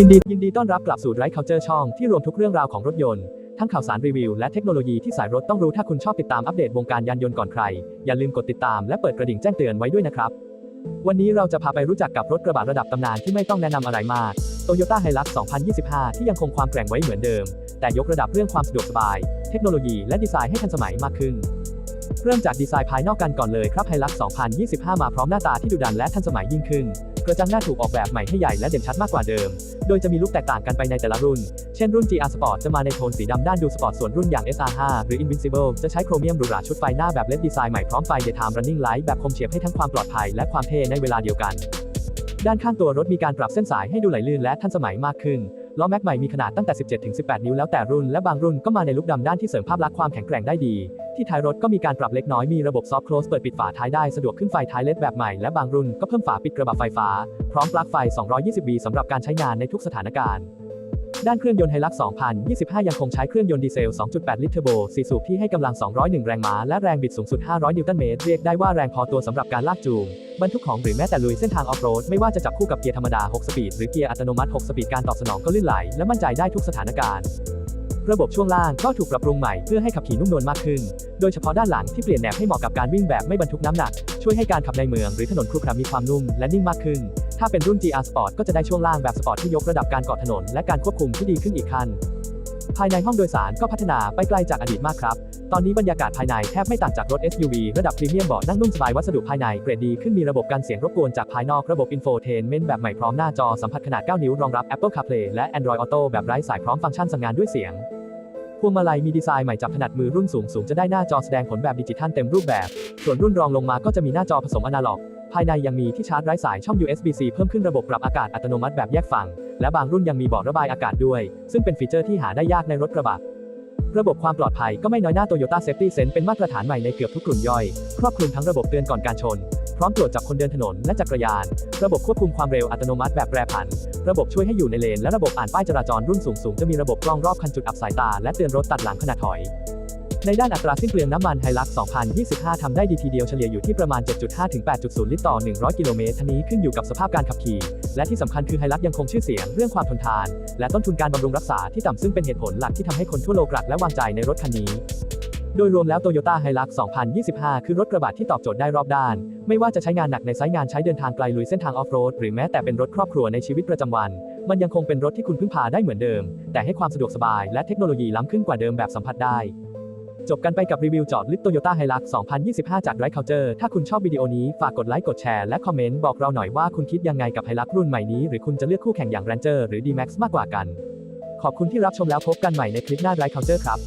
ยินดียินดีต้อนรับกลับสู่ไรเคาเจอร์ช่องที่รวมทุกเรื่องราวของรถยนต์ ทั้งข่าวสารรีวิวและเทคโนโลยีที่สายรถต้องรู้ถ้าคุณชอบติดตามอัปเดตวงการยานยนต์ก่อนใคร อย่าลืมกดติดตามและเปิดกระดิ่งแจ้งเตือนไว้ด้วยนะครับ วันนี้เราจะพาไปรู้จักกับรถกระบะระดับตำนานที่ไม่ต้องแนะนำอะไรมาก Toyota Hilux 2025 ที่ยังคงความแกร่งไว้เหมือนเดิม แต่ยกระดับเรื่องความสะดวกสบาย เทคโนโลยีและดีไซน์ให้ทันสมัยมากขึ้น เริ่มจากดีไซน์ภายนอกกันก่อนเลยครับ Hilux 2025 มาพร้อมหน้าตาที่ดุดันและทันสมัยยิ่งขึ้น กระจังหน้าถูกออกแบบใหม่ให้ใหญ่และเด่นชัดมากกว่าเดิม โดยจะมีลุคแตกต่างกันไปในแต่ละรุ่น เช่นรุ่น GR Sport จะมาในโทนสีดำด้านดูสปอร์ต ส่วนรุ่นอย่าง SR5 หรือ Invincible จะใช้โครเมียมหรูหราชุดไฟหน้าแบบเลดดีไซน์ใหม่พร้อมไฟ Daytime Running Light แบบคมเฉียบให้ทั้งความปลอดภัยและความเท่ในเวลาเดียวกัน ด้านข้างตัวรถมีการปรับเส้นสายให้ดูไหลลื่นและทันสมัยมากขึ้น ล้อแม็กใหม่มีขนาดตั้งแต่ 17-18 นิ้วแล้วแต่รุ่นและบางรุ่นก็มาในลุคดำด้านที่เสริมภาพลักษณ์ความแข็งแกร่งได้ดี ที่ท้ายรถก็มีการปรับเล็กน้อยมีระบบซอฟต์คลสเปิดปิดฝาท้ายได้สะดวกขึ้นไฟท้ายเลดแบบใหม่และบางรุ่นก็เพิ่มฝาปิดกระบะไฟฟ้า พร้อมปลั๊กไฟ 220V สำหรับการใช้งานในทุกสถานการณ์ ด้านเครื่องยนต์ไฮลักซ์2025 ยังคงใช้เครื่องยนต์ดีเซล 2.8 ลิตรเทอร์โบ4สูบที่ให้กำลัง 201 แรงม้า และแรงบิดสูงสุด 500 นิวตันเมตร เรียกได้ว่าแรงพอตัวสำหรับการลากจูง บรรทุกของหรือแม้แต่ลุยเส้นทางออฟโรด ไม่ว่าจะจับคู่กับเกียร์ธรรมดา 6 สปีด หรือเกียร์อัตโนมัติ 6 สปีด การตอบสนองก็ลื่นไหล และมั่นใจได้ทุกสถานการณ์ ระบบช่วงล่างก็ถูกปรับปรุงใหม่เพื่อให้ขับขี่นุ่มนวลมากขึ้น โดยเฉพาะด้านหลังที่เปลี่ยนแนบให้เหมาะกับการวิ่งแบบไม่บรรทุกน้ำหนัก ช่วยให้การขับในเมืองหรือถนนครุขระมีความนุ่มและนิ่งมากขึ้น ถ้าเป็นรุ่น GR Sport ก็จะได้ช่วงล่างแบบสปอร์ตที่ยกระดับการเกาะถนน และการควบคุมที่ดีขึ้นอีกขั้น ภายในห้องโดยสารก็พัฒนาไปไกลจากอดีตมากครับ ตอนนี้บรรยากาศภายในแทบไม่ต่างจากรถ SUV ระดับพรีเมียมเบาะนั่งนุ่มสบายวัสดุภายในเกรดดีขึ้นมีระบบการเสียงรบกวนจากภายนอกระบบอินโฟเทนเมนต์แบบใหม่พร้อมหน้าจอสัมผัสขนาด 9 นิ้วรองรับ Apple CarPlay และ Android Auto แบบไร้สายพร้อมฟังก์ชันสั่งงานด้วยเสียงพวงมาลัยมีดีไซน์ใหม่จับถนัดมือรุ่นสูงสูงจะได้หน้าจอแสดงผลแบบดิจิทัลเต็มรูปแบบ ส่วนรุ่นรองลงมาก็จะมีหน้าจอผสมอนาล็อก ภายในยังมีที่ชาร์จไร้สายช่อง USB-C เพิ่มขึ้นระบบปรับอากาศอัตโนมัติแบบแยกฝั่ง และบางรุ่นยังมีเบาะระบายอากาศด้วย ซึ่งเป็นฟีเจอร์ที่หาได้ยากในรถกระบะ ระบบความปลอดภัยก็ไม่น้อยหน้า Toyota Safety Sense เป็นมาตรฐานใหม่ในเกือบทุกกลุ่มย่อย ครอบคลุมทั้งระบบเตือนก่อนการชน พร้อมตรวจจับคนเดินถนนและจักรยาน ระบบควบคุมความเร็วอัตโนมัติแบบแปรผัน ระบบช่วยให้อยู่ในเลน และระบบอ่านป้ายจราจรรุ่นสูงสูงจะมีระบบกล้องรอบคันจุดอับสายตา และเตือนรถตัดหลังขณะถอย ในด้านอัตราสิ้นเปลืองน้ำมันไฮลัก 2025 ทำได้ดีทีเดียวเฉลี่ยอยู่ที่ประมาณ 7.5 ถึง 8.0 ลิตรต่อ 100 กิโลเมตรทั้งนี้ขึ้นอยู่กับสภาพการขับขี่ และที่สำคัญคือไฮลักยังคงชื่อเสียงเรื่องความทนทาน และต้นทุนการบำรุงรักษาที่ต่ำซึ่งเป็นเหตุผลหลักที่ทำให้คนทั่วโลกรักและวางใจในรถคันนี้ โดยรวมแล้ว Toyota Hilux 2025 คือรถกระบะที่ตอบโจทย์ได้รอบด้าน ไม่ว่าจะใช้งานหนักในไซต์งานใช้เดินทางไกลลุยเส้นทางออฟโรดหรือแม้แต่เป็นรถครอบครัวในชีวิตประจำวันมันยังคงเป็นรถที่คุณพึ่งพาได้เหมือนเดิม แต่ให้ความสะดวกสบายและเทคโนโลยีล้ำขึ้นกว่าเดิมแบบสัมผัสได้ จบกันไปกับรีวิวจอดลึก Toyota Hilux 2025 จาก Right Culture ถ้าคุณชอบวิดีโอนี้ ฝากกดไลค์ กดแชร์ และคอมเมนต์บอกเราหน่อยว่าคุณคิดยังไงกับไฮรักรุ่นใหม่นี้ หรือคุณจะเลือกคู่แข่งอย่างแรนเจอร์หรือ D-Max มากกว่ากัน ขอบคุณที่รับชมแล้วพบกันใหม่ในคลิปหน้า Right Culture ครับ